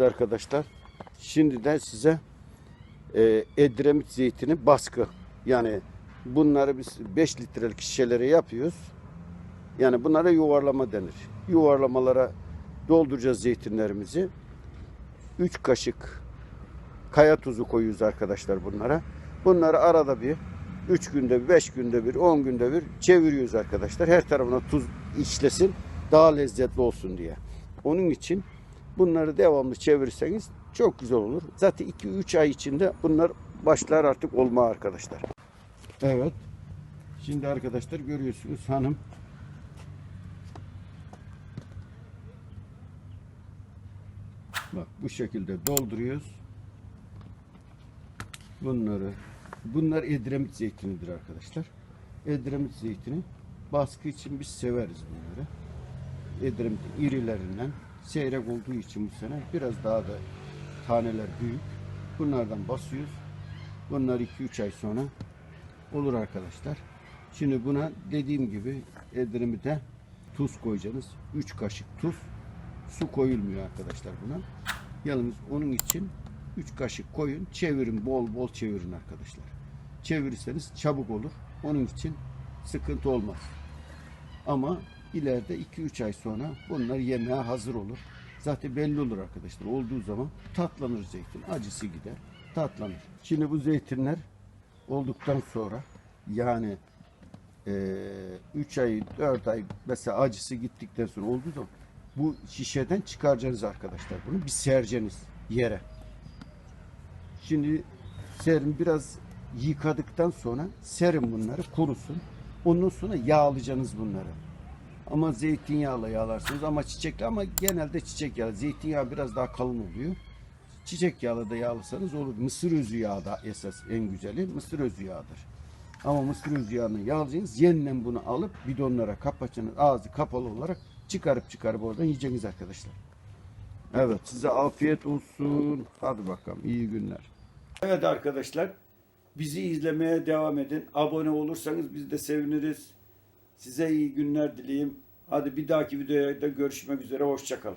arkadaşlar. Şimdi de size e, Edremit zeytini baskı. Yani bunları biz 5 litrelik şişelere yapıyoruz. Yani bunlara yuvarlama denir. Yuvarlamalara dolduracağız zeytinlerimizi. 3 kaşık kaya tuzu koyuyoruz arkadaşlar bunlara. Bunları arada bir 3 günde bir, 5 günde bir, 10 günde bir çeviriyoruz arkadaşlar. Her tarafına tuz işlesin, daha lezzetli olsun diye. Onun için bunları devamlı çevirirseniz çok güzel olur. Zaten 2-3 ay içinde bunlar başlar artık olma arkadaşlar. Evet. Şimdi arkadaşlar görüyorsunuz hanım Bak bu şekilde dolduruyoruz. Bunları bunlar Edremit zeytinidir arkadaşlar. Edremit zeytini baskı için biz severiz bunları. Edremit irilerinden seyrek olduğu için bu sene biraz daha da taneler büyük. Bunlardan basıyoruz. Bunlar 2-3 ay sonra olur arkadaşlar. Şimdi buna dediğim gibi Edremit'e tuz koyacaksınız. 3 kaşık tuz. Su koyulmuyor arkadaşlar buna. Yalnız onun için 3 kaşık koyun. Çevirin bol bol çevirin arkadaşlar. Çevirirseniz çabuk olur. Onun için sıkıntı olmaz. Ama ileride 2-3 ay sonra bunlar yemeğe hazır olur. Zaten belli olur arkadaşlar. Olduğu zaman tatlanır zeytin. Acısı gider. Tatlanır. Şimdi bu zeytinler olduktan sonra yani 3 ay 4 ay mesela acısı gittikten sonra olduğu zaman bu şişeden çıkaracaksınız arkadaşlar bunu bir sereceğiniz yere. Şimdi serin biraz yıkadıktan sonra serin bunları kurusun. Ondan sonra yağlayacaksınız bunları. Ama zeytinyağla yağlarsınız ama çiçekli ama genelde çiçek yağı. Zeytinyağı biraz daha kalın oluyor. Çiçek yağla da yağlasanız olur. Mısır özü yağı da esas en güzeli mısır özü yağıdır. Ama mısır özü yağını yağlayacaksınız. Yeniden bunu alıp bidonlara kapatacaksınız. Ağzı kapalı olarak çıkarıp çıkarıp oradan yiyeceksiniz arkadaşlar. Evet size afiyet olsun. Hadi bakalım iyi günler. Evet arkadaşlar bizi izlemeye devam edin. Abone olursanız biz de seviniriz. Size iyi günler dileyim. Hadi bir dahaki videoda görüşmek üzere. Hoşçakalın.